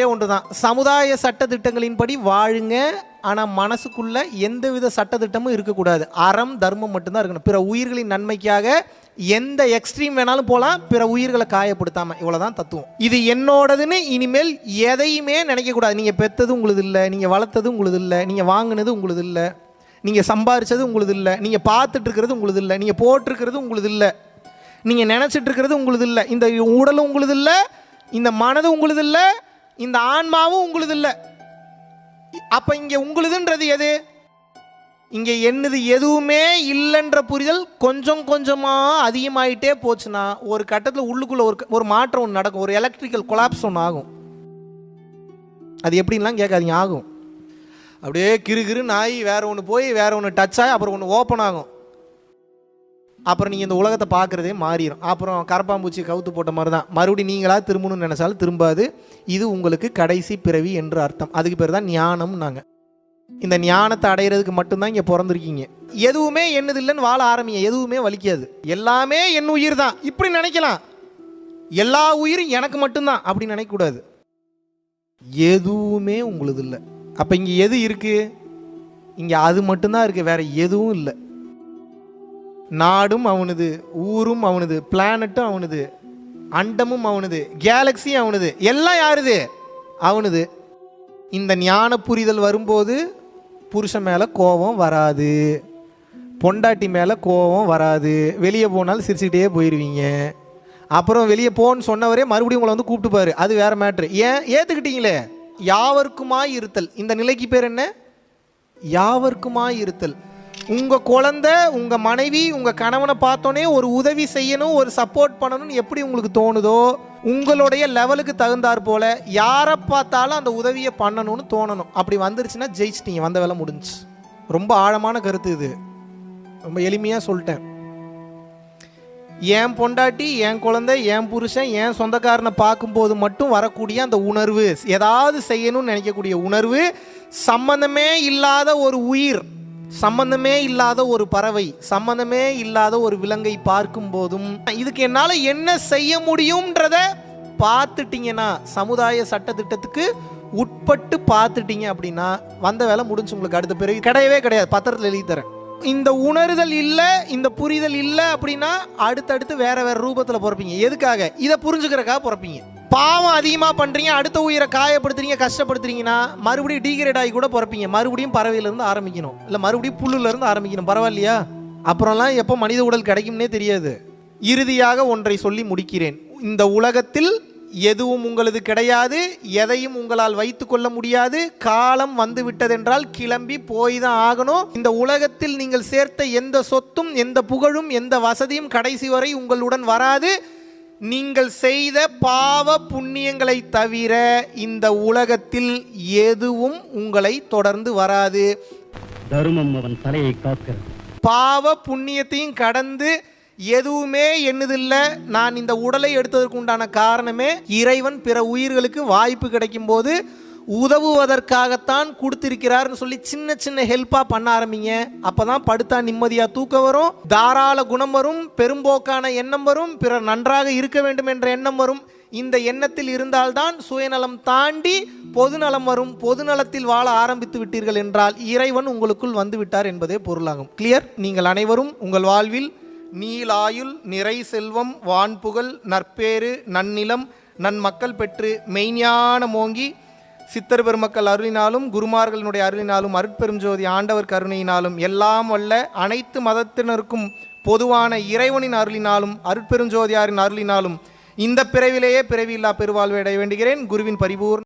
ஒரே ஒன்று தான் சமுதாய சட்டத்திட்டங்களின்படி வாழுங்க ஆனால் மனசுக்குள்ள எந்தவித சட்டத்திட்டமும் இருக்கக்கூடாது. அறம் தர்மம் மட்டும்தான் இருக்கணும். பிற உயிர்களின் நன்மைக்காக எந்த எக்ஸ்ட்ரீம் வேணாலும் போகலாம் பிற உயிர்களை காயப்படுத்தாமல் இவ்வளோதான் தத்துவம். இது என்னோடதுன்னு இனிமேல் எதையுமே நினைக்கக்கூடாது. நீங்கள் பெற்றது உங்களுது இல்லை நீங்கள் வளர்த்தது உங்களுது இல்லை நீங்கள் வாங்கினது உங்களுது இல்லை நீங்கள் சம்பாரித்தது உங்களுது இல்லை நீங்கள் பார்த்துட்ருக்கிறது உங்களுது இல்லை நீங்கள் போட்டிருக்கிறது உங்களுது இல்லை நீங்கள் நினச்சிட்டு இருக்கிறது உங்களுது இல்லை இந்த உடலும் உங்களுது இல்லை இந்த மனது உங்களுது இல்லை இந்த ஆன்மாவும் உங்களுது இல்லை அப்போ இங்கே உங்களுதுன்றது எது? இங்கே என்னது எதுவுமே இல்லைன்ற புரிதல் கொஞ்சம் கொஞ்சமாக அதிகமாயிட்டே போச்சுன்னா ஒரு கட்டத்தில் உள்ளுக்குள்ளே ஒரு ஒரு மாற்றம் ஒன்று நடக்கும். ஒரு எலக்ட்ரிக்கல் கொலாப்ஸ் ஒன்று ஆகும். அது எப்படின்லாம் கேட்காதீங்க ஆகும். அப்படியே கிறு கிறு நாய் வேறு ஒன்று போய் வேறு ஒன்று டச் ஆகி அப்புறம் ஒன்று ஓப்பன் ஆகும். அப்புறம் நீங்கள் இந்த உலகத்தை பார்க்குறதே மாறிடும் அப்புறம் கரப்பாம்பூச்சி கவுத்து போட்ட மாதிரி தான் மறுபடியும் நீங்களாக திரும்பணும்னு நினச்சாலும் திரும்பாது. இது உங்களுக்கு கடைசி பிறவி என்று அர்த்தம். அதுக்கு பேர் தான் ஞானம் நாங்கள் இந்த ஞானத்தை அடையிறதுக்கு மட்டும்தான் இங்கே பிறந்திருக்கீங்க. எதுவுமே என்னது இல்லைன்னு வாழ ஆரம்பிங்க. எதுவுமே வலிக்காது. எல்லாமே என் உயிர் தான். இப்படி நினைக்கலாம். எல்லா உயிரும் எனக்கு மட்டும்தான். அப்படி நினைக்கக்கூடாது. எதுவுமே உங்களுது இல்லை அப்போ இங்கே எது இருக்குது இங்கே அது மட்டும்தான் இருக்குது வேறு எதுவும் இல்லை. நாடும் அவனுது ஊரும் அவனுது பிளானட்டும் அவனுது அண்டமும் அவனுது கேலக்சியும் அவனுது எல்லாம் யாருது? அவனுது. இந்த ஞான புரிதல் வரும்போது புருஷன் மேலே கோபம் வராது. பொண்டாட்டி மேலே கோபம் வராது. வெளியே போனாலும் சிரிச்சுக்கிட்டே போயிடுவீங்க அப்புறம் வெளியே போன்னு சொன்னவரே மறுபடியும் உங்களை வந்து கூப்பிட்டுப்பாரு. அது வேற மேட்ரு ஏன்? ஏற்றுக்கிட்டீங்களே யாவருக்குமாய் இருத்தல். இந்த நிலைக்கு பேர் என்ன? யாவருக்குமாய் இருத்தல். உங்கள் குழந்தை உங்கள் மனைவி உங்கள் கணவனை பார்த்தோன்னே ஒரு உதவி செய்யணும் ஒரு சப்போர்ட் பண்ணணும்னு எப்படி உங்களுக்கு தோணுதோ உங்களுடைய லெவலுக்கு தகுந்தாற் போல யாரை பார்த்தாலும் அந்த உதவியை பண்ணணும்னு தோணணும். அப்படி வந்துருச்சுன்னா ஜெயிச்சிட்டீங்க. வந்த வேலை முடிஞ்சுச்சு. ரொம்ப ஆழமான கருத்து இது. ரொம்ப எளிமையாக சொல்லிட்டேன். என் பொண்டாட்டி என் குழந்தை என் புருஷன் என் சொந்தக்காரனை பார்க்கும்போது மட்டும் வரக்கூடிய அந்த உணர்வு ஏதாவது செய்யணும்னு நினைக்கக்கூடிய உணர்வு சம்பந்தமே இல்லாத ஒரு உயிர். சம்பந்தமே இல்லாத ஒரு பறவை சம்பந்தமே இல்லாத ஒரு விலங்கை பார்க்கும் போதும் இதுக்கு என்னால் என்ன செய்ய முடியும்ன்றத பார்த்துட்டீங்கன்னா சமுதாய சட்டத்திட்டத்துக்கு உட்பட்டு பார்த்துட்டீங்க அப்படின்னா வந்த வேலை முடிஞ்சு உங்களுக்கு அடுத்த பிறகு கிடையவே கிடையாது. பத்திரத்தில் எழுதி தரேன். இந்த உணர்தல் இல்லை இந்த புரிதல் இல்லை அப்படின்னா அடுத்தடுத்து வேற வேற ரூபத்தில் பிறப்பீங்க. எதுக்காக? இதை புரிஞ்சுக்கிறக்காக பிறப்பீங்க. பாவம் அதிகமாக பண்ணுறீங்க அடுத்த உயிரை காயப்படுத்துறீங்க கஷ்டப்படுத்துறீங்கன்னா மறுபடியும் டீகிரேட் ஆகி கூட பிறப்பீங்க. மறுபடியும் பறவையிலேருந்து ஆரம்பிக்கணும். இல்லை மறுபடியும் புல்லுலேருந்து ஆரம்பிக்கணும். பரவாயில்லையா? அப்புறம்லாம் எப்போ மனித உடல் கிடைக்கும்னே தெரியாது. இறுதியாக ஒன்றை சொல்லி முடிக்கிறேன். இந்த உலகத்தில் எதுவும் உங்களது கிடையாது எதையும் உங்களால் வைத்து கொள்ள முடியாது. காலம் வந்து விட்டதென்றால் கிளம்பி போய் தான் ஆகணும். இந்த உலகத்தில் நீங்கள் சேர்த்த எந்த சொத்தும் எந்த புகழும் எந்த வசதியும் கடைசி வரை உங்களுடன் வராது. நீங்கள் செய்த பாவ புண்ணியங்களை தவிர இந்த உலகத்தில் எதுவும் உங்களை தொடர்ந்து வராது. தருமம் அவன் தலையை காக்கிறது. பாவ புண்ணியத்தையும் கடந்து எதுவுமே என்னதில்ல நான் இந்த உடலை எடுத்ததற்கு உண்டான காரணமே இறைவன் பிற உயிர்களுக்கு வாய்ப்பு கிடைக்கும் போது உதவுவதற்காகத்தான் கொடுத்திருக்கிறார்னு சொல்லி சின்ன சின்ன ஹெல்ப்பாக பண்ண ஆரம்பிங்க. அப்பதான் படுத்தா நிம்மதியாக தூக்கம் வரும். தாராள குணம் வரும். பெரும்போக்கான எண்ணம் வரும். பிறர் நன்றாக இருக்க வேண்டும் என்ற எண்ணம் வரும். இந்த எண்ணத்தில் இருந்தால்தான் சுயநலம் தாண்டி பொதுநலம் வரும். பொதுநலத்தில் வாழ ஆரம்பித்து விட்டீர்கள் என்றால் இறைவன் உங்களுக்குள் வந்துவிட்டார் என்பதே பொருளாகும். கிளியர் நீங்கள் அனைவரும் உங்கள் வாழ்வில் நீலாயுள் நிறை செல்வம் வான்புகழ் நற்பேறு நன்னிலம் நன்மக்கள் பெற்று மெய்ஞான மோங்கி சித்தர் பெருமக்கள் அருளினாலும் குருமார்களினுடைய அருளினாலும் அருட்பெரும் ஜோதி ஆண்டவர் கருணையினாலும் எல்லாம் வல்ல அனைத்து மதத்தினருக்கும் பொதுவான இறைவனின் அருளினாலும் அருட்பெருஞ்சோதியாரின் அருளினாலும் இந்த பிறவிலேயே பிறவியில்லா பெருவாழ்வை அடைய வேண்டுகிறேன். குருவின் பரிபூர்ண